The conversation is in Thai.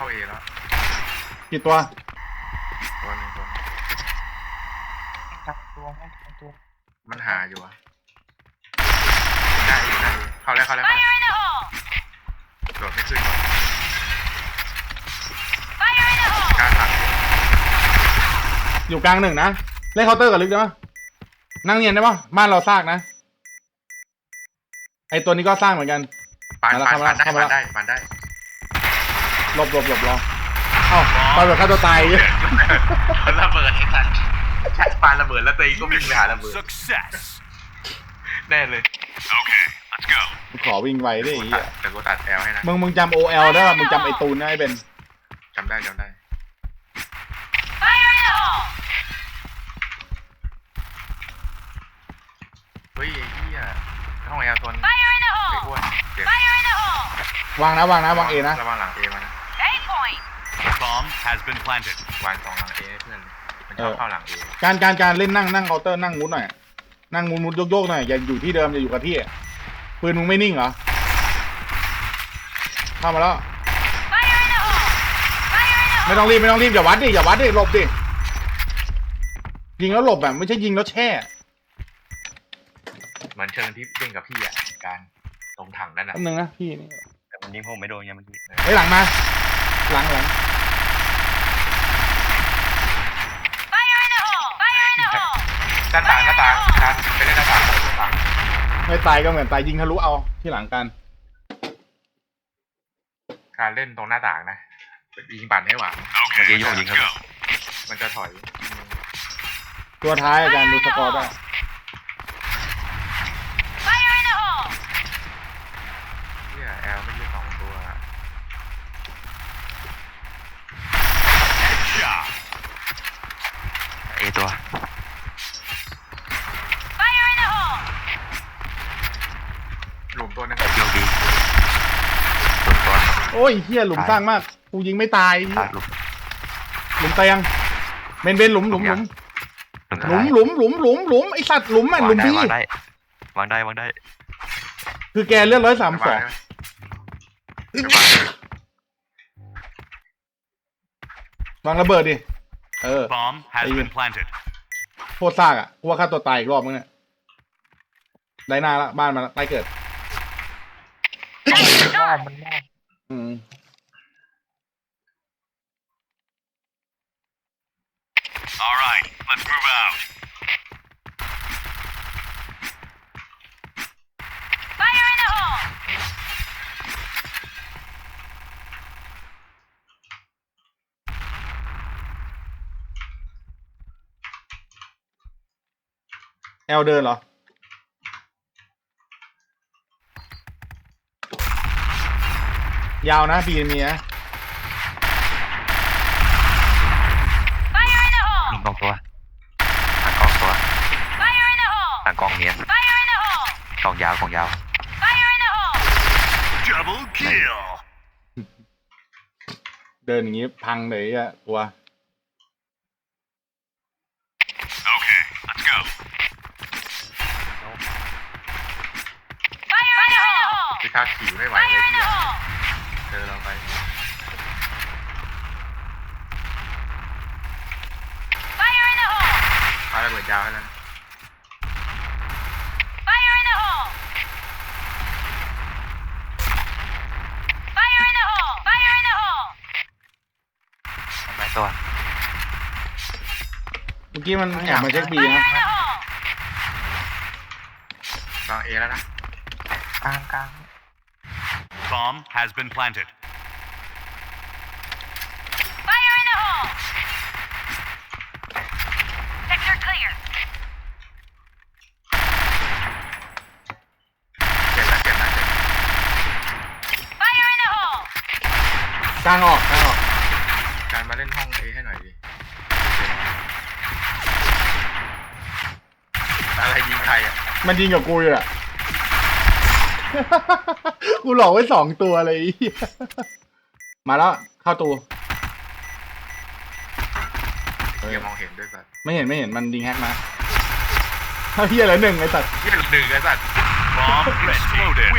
เข้าเอแล้วกี่ตัวตัวหนึงตัวหนึ่งกลับตัวให้กลับตัวมันหาอยู่อะได้อยู่ได้อยู่เข้าแล้วเข้าแล้วเข้าแล้ว Fire in the hole! โดดไม่ขึ้นหรอก Fire in the hole! กลารหลังอยู่กลางหนึ่งนะเล่นเคาน์เตอร์กับลึกได้ปะนั่งเนียนได้ปะบ้านเราซากนะ ไอตัวนี้ก็สร้างเหมือนกัน ปานมาแล้วปานปานได้เข้ามาปาแล้นวได้ปานได้ หลบหลบหลบรอเอ้าปาแบบฆ่าตัวตายมันระเบิดไอ้สัสใช่ปานระเบิดแล้วตัวเองก็วิ่งไปหาระเบิด Success. แน่เลย Okay, let's go. ขอวิ่งไวได้กูอีกแต่กูตัดแอลให้นะมึงมึงจำ OL ได้ปะมึงจำไอตูนได้ไอ้เบนจำได้จำได้ Fire in the hole! เฮ้ยไอ้เหี้ยห้องแอลตัวนึง Fire in the ไอ้ hole! อ้วนเจ็บ Fire in the hole! วางนะวางนะวางเอนะระวังหลังเอมานะ A point! Bomb has been planted. วางสองหลังเอให้เพื่อนเลยมันชอบเข้าหลังเอการการการเล่นนั่งนั่งเคาน์เตอร์นั่งมุดหน่อยนั่งมุดมุดโยกโยกหน่อยอย่าอยู่ที่เดิมอย่าอยู่กับที่อะปืนมึงไม่นิ่งเหรอเข้ามาแล้ว Fire in the hole! Fire in the ไม่ hole! ต้องรีบไม่ต้องรีบอย่าวัดดิอย่าวัดดิหลบดิยิงแล้วหลบแบบไม่ใช่ยิงแล้วแช่ เหมือนเชิงที่เล่นกับพี่อะการตรงถังนั่นน่ะแป๊บนึงนะพี่นี่แต่มันยิงผมไม่โดนไงเมื่อกี้เฮ้ยหลังมา หลังหลัง Fire in the hole! Fire in the hole! ห น้าต่างหน้าต่างการไปเล่นหน้าต่างหน้าต่างไม่ตายก็เหมือนตายยิงทะลุเอาที่หลังกัน การเล่นตรงหน้าต่างนะยิงปั่นให้หวัง Okay, Okay, you let's ยิงครับ go. มันจะถอย ตัวท้ายอาจารย์ดูสกอร์ได้ Fire in the hole! เนี่ยแอลไม่ยืดสองตัว Shot. เอตัว Fire in the hole! หลุม ตัวนึงโยกดีส่วนตัวโอ้ยเฮียหลุมสร้างมากกูยิงไม่ตายตาลุมหลุมเตียงเบนเบนหลุมหลุมหลุมลุมหลุมหลุมหลุมหลุมหลุมไอสัตว์หลุมอะหลุมพี่วางได้วางได้วางได้คือแกเลือดร้อยสามสองวางระเบิดดิเออ Bomb has Ayun. been planted. โคตรซากอะกูว่าฆ่าตัวตายอีกรอบมึงเนี่ยได้หน้าละบ้านมาละใกล้เกิด มันแน่อืม All right, let's move out. Fire in the hole! แอลเดินเหรอ ยาวนะบีมีนะ Fire in the ยิ hole! งกองตัวหลังกองตัว Fire in the hole! หลังกองเนียน Fire in the hole! กองยาวกองยาว Fire in the hole! Double kill. เดินอย่างงี้พังเลยอะตัว Okay, let's go. Fire in the hole! พิทักษ์ขี่ไม่ไหวเลย Fire in พี่ the hole! เจอเราไป Fire in the hole! ปาระเบิดยาวให้แล้วนะ Fire in the hole! Fire in the hole! Fire in the hole! ไม้ตัวเมื่อกี้มันแอบมาเช็คบี Fire นะ in the hole! วางเอแล้วนะ กลางกลาง Bomb has been planted. Fire in the hole! Sector clear. เจ็บแล้วเจ็บแล้วเจ็บ Fire in the hole! กลางออกกลางออก การมาเล่นห้องเอให้หน่อยดิอะไรยิงใครอะมันยิงกับกูอยู่อะ กูหลอกไว้สองตัวเลย มาแล้ว เข้าตัว เดี๋ยวมองเห็นด้วยสัตว์ไม่เห็นไม่เห็นมันดิงแฮกมาเอาเฮียอะไรหนึ่งไอ้สัตว์ที่เป็นหนึ่งไอ้สัตว์บอม exploded.